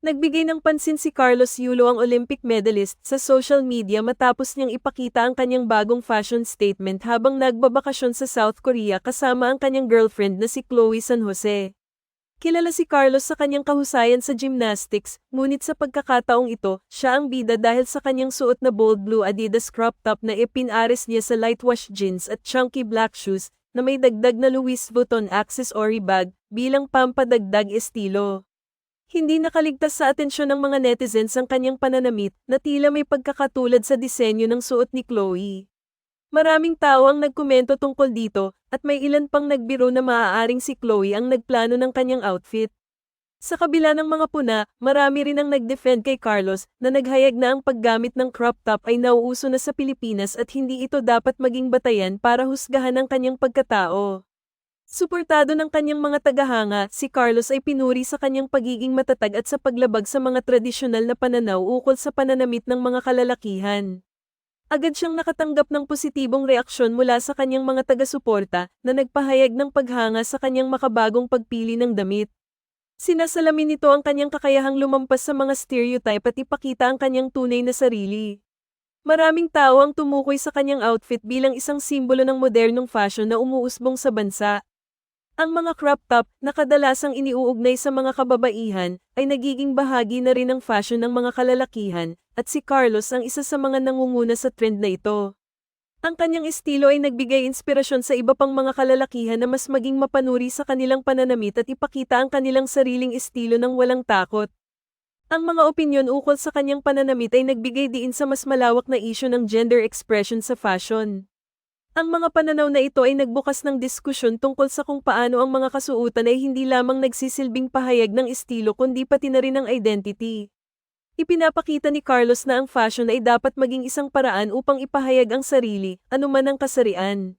Nagbigay ng pansin si Carlos Yulo ang Olympic medalist sa social media matapos niyang ipakita ang kanyang bagong fashion statement habang nagbabakasyon sa South Korea kasama ang kanyang girlfriend na si Chloe San Jose. Kilala si Carlos sa kanyang kahusayan sa gymnastics, ngunit sa pagkakataong ito, siya ang bida dahil sa kanyang suot na bold blue Adidas crop top na ipinares niya sa light wash jeans at chunky black shoes na may dagdag na Louis Vuitton accessory bag bilang pampadagdag estilo. Hindi nakaligtas sa atensyon ng mga netizens ang kanyang pananamit na tila may pagkakatulad sa disenyo ng suot ni Chloe. Maraming tao ang nagkomento tungkol dito at may ilan pang nagbiro na maaaring si Chloe ang nagplano ng kanyang outfit. Sa kabila ng mga puna, marami rin ang nag-defend kay Carlos na naghayag na ang paggamit ng crop top ay nauuso na sa Pilipinas at hindi ito dapat maging batayan para husgahan ang kanyang pagkatao. Suportado ng kanyang mga tagahanga, si Carlos ay pinuri sa kanyang pagiging matatag at sa paglabag sa mga tradisyonal na pananaw ukol sa pananamit ng mga kalalakihan. Agad siyang nakatanggap ng positibong reaksyon mula sa kanyang mga taga-suporta na nagpahayag ng paghanga sa kanyang makabagong pagpili ng damit. Sinasalamin nito ang kanyang kakayahang lumampas sa mga stereotype at ipakita ang kanyang tunay na sarili. Maraming tao ang tumukoy sa kanyang outfit bilang isang simbolo ng modernong fashion na umuusbong sa bansa. Ang mga crop top na kadalasang iniuugnay sa mga kababaihan ay nagiging bahagi na rin ng fashion ng mga kalalakihan at si Carlos ang isa sa mga nangunguna sa trend na ito. Ang kanyang estilo ay nagbigay inspirasyon sa iba pang mga kalalakihan na mas maging mapanuri sa kanilang pananamit at ipakita ang kanilang sariling estilo ng walang takot. Ang mga opinyon ukol sa kanyang pananamit ay nagbigay diin sa mas malawak na isyu ng gender expression sa fashion. Ang mga pananaw na ito ay nagbukas ng diskusyon tungkol sa kung paano ang mga kasuutan ay hindi lamang nagsisilbing pahayag ng estilo kundi pati na rin ng identity. Ipinapakita ni Carlos na ang fashion ay dapat maging isang paraan upang ipahayag ang sarili, anuman ang kasarian.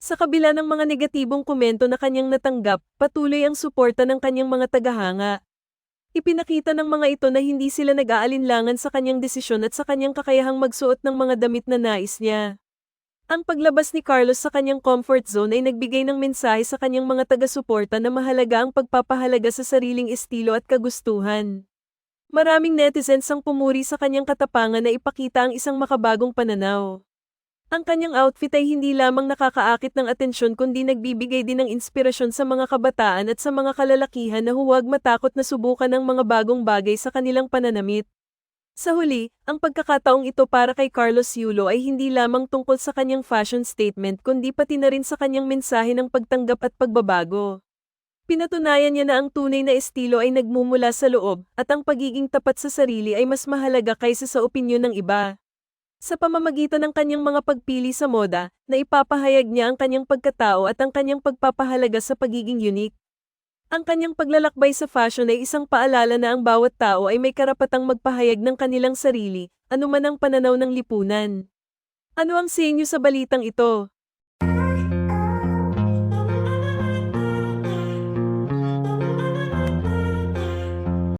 Sa kabila ng mga negatibong komento na kanyang natanggap, patuloy ang suporta ng kanyang mga tagahanga. Ipinakita ng mga ito na hindi sila nag-aalinlangan sa kanyang desisyon at sa kanyang kakayahang magsuot ng mga damit na nais niya. Ang paglabas ni Carlos sa kanyang comfort zone ay nagbigay ng mensahe sa kanyang mga taga-suporta na mahalaga ang pagpapahalaga sa sariling estilo at kagustuhan. Maraming netizens ang pumuri sa kanyang katapangan na ipakita ang isang makabagong pananaw. Ang kanyang outfit ay hindi lamang nakakaakit ng atensyon kundi nagbibigay din ng inspirasyon sa mga kabataan at sa mga kalalakihan na huwag matakot na subukan ang mga bagong bagay sa kanilang pananamit. Sa huli, ang pagkakataong ito para kay Carlos Yulo ay hindi lamang tungkol sa kanyang fashion statement kundi pati na rin sa kanyang mensahe ng pagtanggap at pagbabago. Pinatunayan niya na ang tunay na estilo ay nagmumula sa loob at ang pagiging tapat sa sarili ay mas mahalaga kaysa sa opinyon ng iba. Sa pamamagitan ng kanyang mga pagpili sa moda, na ipapahayag niya ang kanyang pagkatao at ang kanyang pagpapahalaga sa pagiging unique. Ang kanyang paglalakbay sa fashion ay isang paalala na ang bawat tao ay may karapatang magpahayag ng kanilang sarili, anuman ang pananaw ng lipunan. Ano ang senyo sa balitang ito?